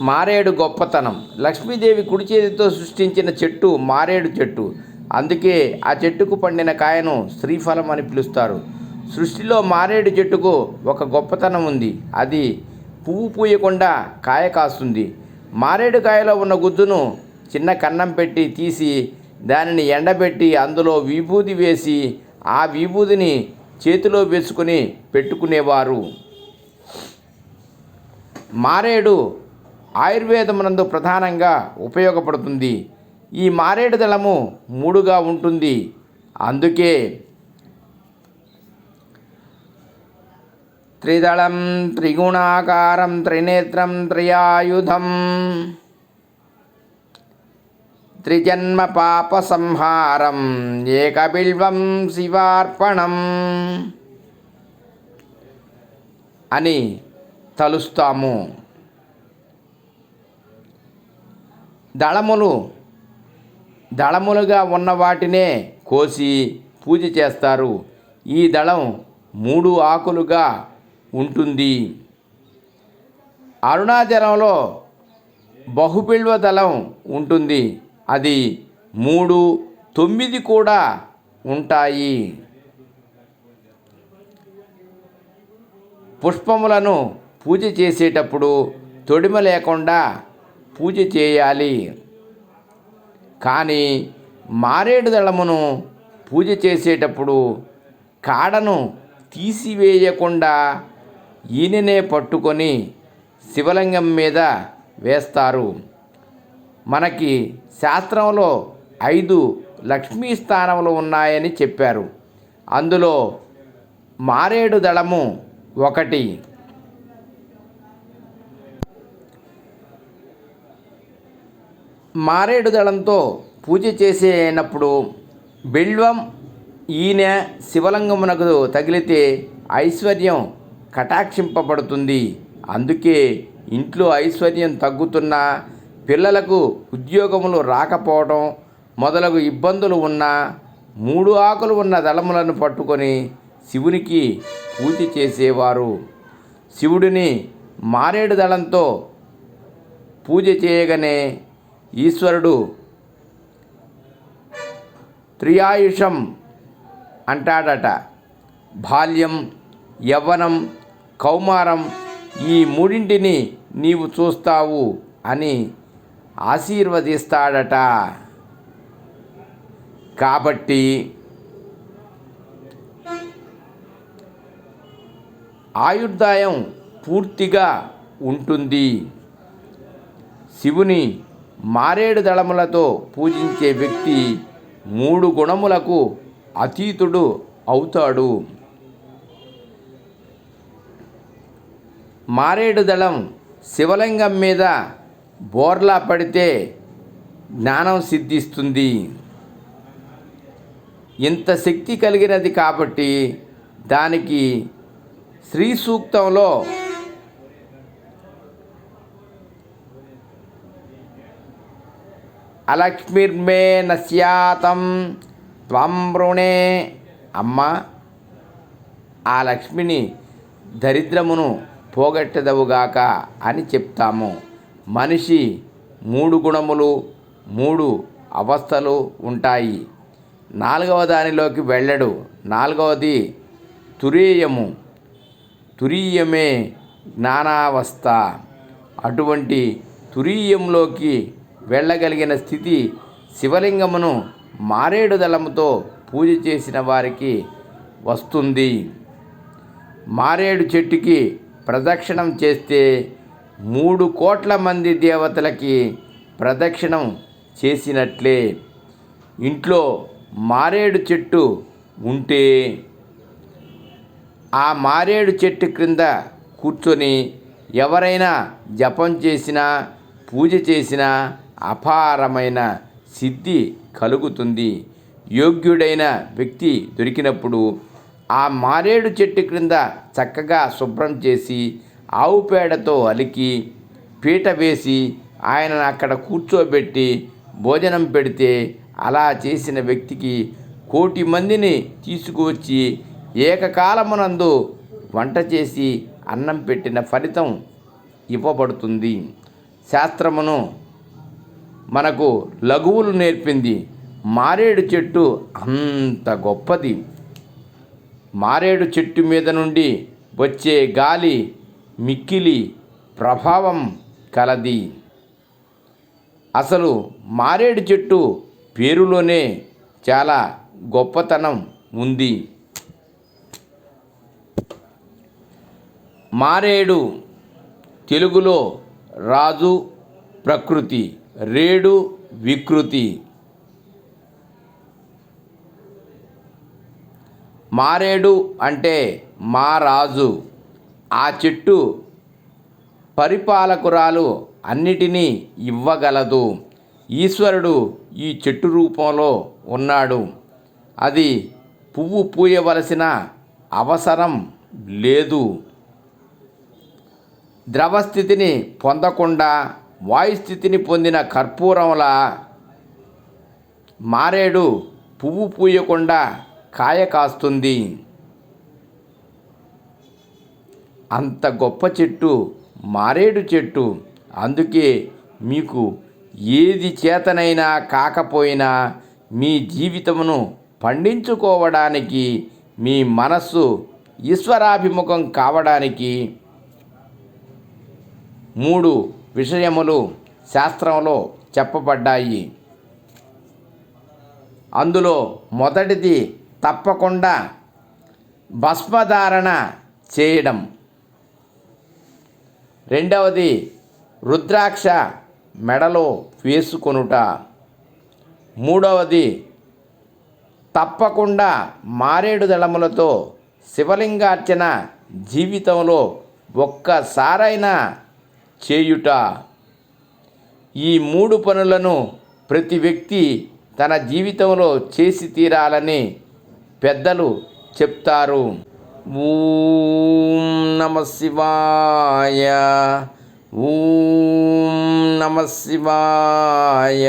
మారేడు గొప్పతనం. లక్ష్మీదేవి కుడి చేతితో సృష్టించిన చెట్టు మారేడు చెట్టు. అందుకే ఆ చెట్టుకు పండిన కాయను శ్రీఫలం అని పిలుస్తారు. సృష్టిలో మారేడు చెట్టుకు ఒక గొప్పతనం ఉంది. అది పువ్వు పూయకుండా కాయ కాస్తుంది. మారేడు కాయలో ఉన్న గుజ్జును చిన్న కన్నం పెట్టి తీసి దానిని ఎండబెట్టి అందులో విభూది వేసి ఆ విభూదిని చేతిలో వేసుకుని పెట్టుకునేవారు. మారేడు ఆయుర్వేదమునందు ప్రధానంగా ఉపయోగపడుతుంది. ఈ మారేడు దళము మూడుగా ఉంటుంది. అందుకే త్రిదళం త్రిగుణాకారం త్రినేత్రం త్రియాయుధం త్రిజన్మ పాప సంహారం ఏకబిల్వం శివార్పణం అని తలుస్తాము. దళములు దళములుగా ఉన్న వాటినే కోసి పూజ చేస్తారు. ఈ దళం మూడు ఆకులుగా ఉంటుంది. అరుణాచలంలో బహుబిల్వ దళం ఉంటుంది. అది మూడు తొమ్మిది కూడా ఉంటాయి. పుష్పములను పూజ చేసేటప్పుడు తొడిమ లేకుండా పూజ చేయాలి. కానీ మారేడు దళమును పూజ చేసేటప్పుడు కాడను తీసివేయకుండా ఈయననే పట్టుకొని శివలింగం మీద వేస్తారు. మనకి శాస్త్రంలో ఐదు లక్ష్మీ స్థానములు ఉన్నాయని చెప్పారు. అందులో మారేడు దళము ఒకటి. మారేడు దళంతో పూజ చేసేటప్పుడు బిల్వం ఈయన శివలింగమునకు తగిలితే ఐశ్వర్యం కటాక్షింపబడుతుంది. అందుకే ఇంట్లో ఐశ్వర్యం తగ్గుతున్నా పిల్లలకు ఉద్యోగములు రాకపోవడం మొదలగు ఇబ్బందులు ఉన్నా మూడు ఆకులు ఉన్న దళములను పట్టుకొని శివునికి పూజ చేసేవారు. శివుడిని మారేడు దళంతో పూజ చేయగానే ఈశ్వరుడు త్రియాయుషం అంటాడట. బాల్యం యవ్వనం కౌమారం ఈ మూడింటిని నీవు చూస్తావు అని ఆశీర్వదిస్తాడట. కాబట్టి ఆయుర్దాయం పూర్తిగా ఉంటుంది. శివుని మారేడు దళములతో పూజించే వ్యక్తి మూడు గుణములకు అతీతుడు అవుతాడు. మారేడు దళం శివలింగం మీద బోర్లా పడితే జ్ఞానం సిద్ధిస్తుంది. ఇంత శక్తి కలిగినది కాబట్టి దానికి శ్రీ సూక్తంలో అలక్ష్మిర్మే నశ్యాతం త్వం వృణే అమ్మ ఆ లక్ష్మిని దరిద్రమును పోగొట్టదవుగాక అని చెప్తాము. మనిషి మూడు గుణములు మూడు అవస్థలు ఉంటాయి. నాలుగవ దానిలోకి వెళ్ళడు. నాలుగవది తురీయము. తురీయమే జ్ఞానావస్థ. అటువంటి తురీయంలోకి వెళ్ళగలిగిన స్థితి శివలింగమును మారేడు దళముతో పూజ చేసిన వారికి వస్తుంది. మారేడు చెట్టుకి ప్రదక్షిణం చేస్తే మూడు కోట్ల మంది దేవతలకి ప్రదక్షిణం చేసినట్లే. ఇంట్లో మారేడు చెట్టు ఉంటే ఆ మారేడు చెట్టు క్రింద కూర్చొని ఎవరైనా జపం చేసినా పూజ చేసినా అపారమైన సిద్ధి కలుగుతుంది. యోగ్యుడైన వ్యక్తి దొరికినప్పుడు ఆ మారేడు చెట్టు క్రింద చక్కగా శుభ్రం చేసి ఆవు పేడతో అలికి పీట వేసి ఆయనను అక్కడ కూర్చోబెట్టి భోజనం పెడితే అలా చేసిన వ్యక్తికి కోటి మందిని తీసుకువచ్చి ఏకకాలమునందు వంట చేసి అన్నం పెట్టిన ఫలితం ఇవ్వబడుతుంది. శాస్త్రమును మనకు లఘువులు నేర్పింది మారేడు చెట్టు అంత గొప్పది. మారేడు చెట్టు మీద నుండి వచ్చే గాలి మిక్కిలి ప్రభావం కలది. అసలు మారేడు చెట్టు పేరులోనే చాలా గొప్పతనం ఉంది. మారేడు తెలుగులో రాజు ప్రకృతి. రేడు వికృతి. మారేడు అంటే మా రాజు. ఆ చెట్టు పరిపాలకురాలు అన్నిటినీ ఇవ్వగలదు. ఈశ్వరుడు ఈ చెట్టు రూపంలో ఉన్నాడు. అది పువ్వు పూయవలసిన అవసరం లేదు. ద్రవస్థితిని పొందకుండా వాయుస్థితిని పొందిన కర్పూరంలా మారేడు పువ్వు పూయకుండా కాయ కాస్తుంది. అంత గొప్ప చెట్టు మారేడు చెట్టు. అందుకే మీకు ఏది చేతనైనా కాకపోయినా మీ జీవితమును పండించుకోవడానికి మీ మనస్సు ఈశ్వరాభిముఖం కావడానికి మూడు విషయములు శాస్త్రంలో చెప్పబడ్డాయి. అందులో మొదటిది తప్పకుండా భస్మధారణ చేయడం. రెండవది రుద్రాక్ష మెడలో వేసుకొనుట. మూడవది తప్పకుండా మారేడు దళములతో శివలింగార్చన జీవితంలో ఒక్కసారైనా చేయుట. ఈ మూడు పనులను ప్రతి వ్యక్తి తన జీవితంలో చేసి తీరాలని పెద్దలు చెప్తారు. ఓం నమ శివాయ. ఓం నమ శివాయ.